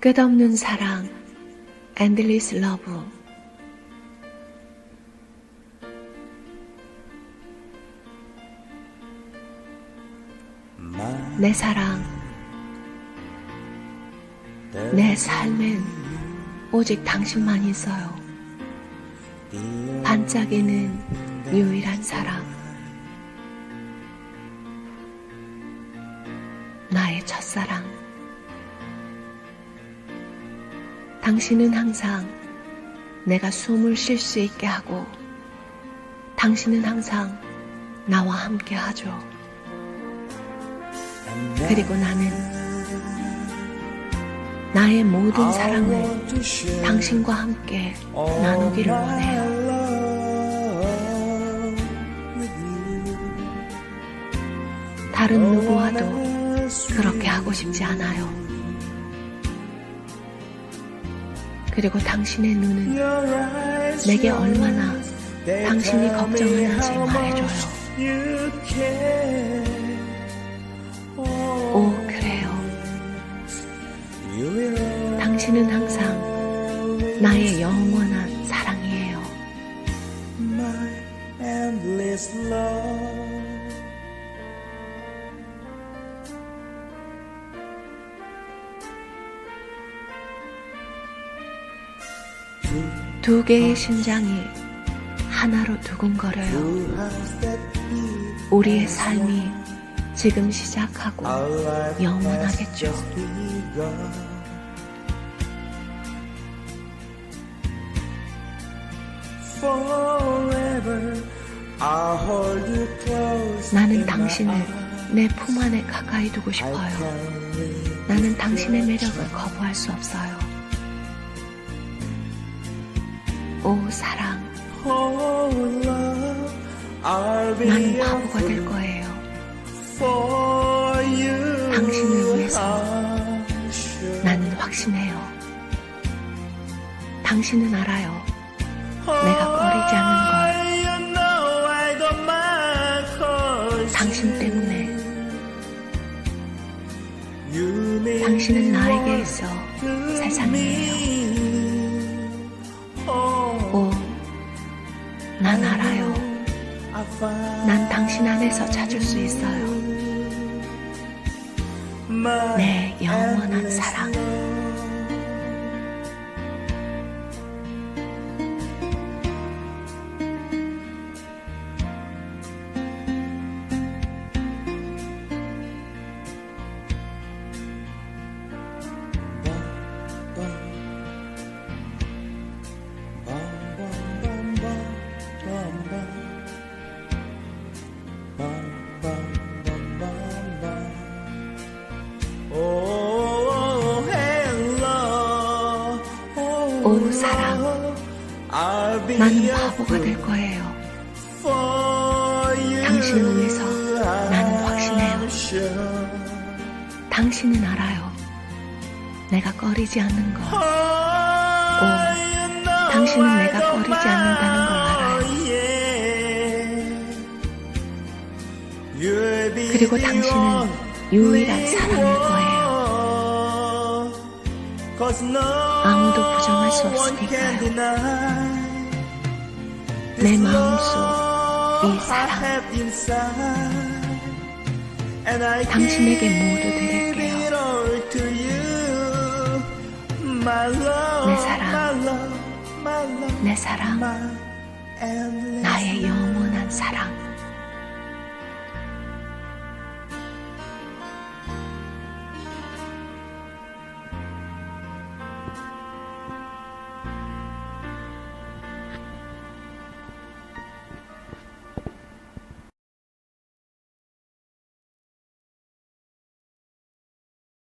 끝없는 사랑, endless love. 내 사랑, 내 삶엔 오직 당신만 있어요. 반짝이는 유일한 사랑. 나의 첫사랑. 당신은 항상 내가 숨을 쉴 수 있게 하고, 당신은 항상 나와 함께 하죠. 그리고 나는 나의 모든 사랑을 당신과 함께 나누기를 원해요. 다른 누구와도 그렇게 하고 싶지 않아요. 그리고 당신의 눈은 내게 얼마나 당신이 걱정하는지 말해줘요. 오, 그래요. 당신은 항상 나의 영원한 사랑이에요. 두 개의 심장이 하나로 두근거려요. 우리의 삶이 지금 시작하고 영원하겠죠. 나는 당신을. 내 품 안에 가까이 두고 싶어요. 나는 당신의 매력을 거부할 수 없어요. 오, 사랑. Oh, 나는 바보가 될 거예요. 당신을 위해서. 나는 확신해요. 당신은 알아요. 내가 꺼리지 않는 걸. 당신 때문에 당신은 나에게 있어 세상이에요. 난 당신 안에서 찾을 수 있어요. 내 영원한 사랑. 오, 사랑. 나는 바보가 될 거예요. 당신을 위해서 나는 확신해요. 당신은 알아요. 내가 꺼리지 않는 걸. Know 당신은 내가 꺼리지 않는다는 걸 알아요. 그리고 당신은 유일한 사랑일 거예요. 아무도 부정할 수 없으니까요. 내 마음속 이 사랑. 당신에게 모두 드릴게요. 내 사랑. my love, my love, 내 사랑, 나의 영원한 사랑.